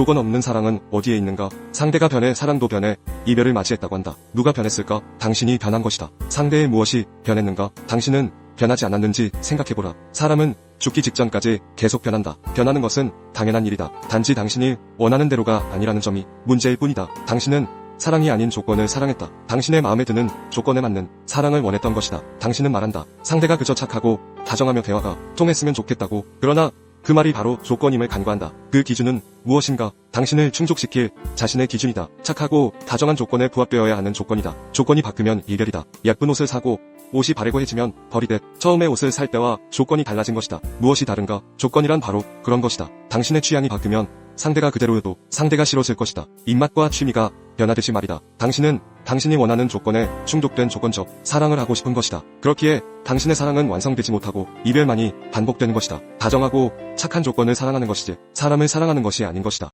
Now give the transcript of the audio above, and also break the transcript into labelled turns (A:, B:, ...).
A: 조건 없는 사랑은 어디에 있는가? 상대가 변해 사랑도 변해 이별을 맞이했다고 한다. 누가 변했을까? 당신이 변한 것이다. 상대의 무엇이 변했는가? 당신은 변하지 않았는지 생각해보라. 사람은 죽기 직전까지 계속 변한다. 변하는 것은 당연한 일이다. 단지 당신이 원하는 대로가 아니라는 점이 문제일 뿐이다. 당신은 사랑이 아닌 조건을 사랑했다. 당신의 마음에 드는 조건에 맞는 사랑을 원했던 것이다. 당신은 말한다. 상대가 그저 착하고 다정하며 대화가 통했으면 좋겠다고. 그러나 그 말이 바로 조건임을 간과한다. 그 기준은 무엇인가? 당신을 충족시킬 자신의 기준이다. 착하고 다정한 조건에 부합되어야 하는 조건이다. 조건이 바뀌면 이별이다. 예쁜 옷을 사고 옷이 바래고 해지면 버리듯 처음에 옷을 살 때와 조건이 달라진 것이다. 무엇이 다른가? 조건이란 바로 그런 것이다. 당신의 취향이 바뀌면 상대가 그대로여도 상대가 싫어질 것이다. 입맛과 취미가 변하듯이 말이다. 당신은 당신이 원하는 조건에 충족된 조건적 사랑을 하고 싶은 것이다. 그렇기에 당신의 사랑은 완성되지 못하고 이별만이 반복되는 것이다. 다정하고 착한 조건을 사랑하는 것이지 사람을 사랑하는 것이 아닌 것이다.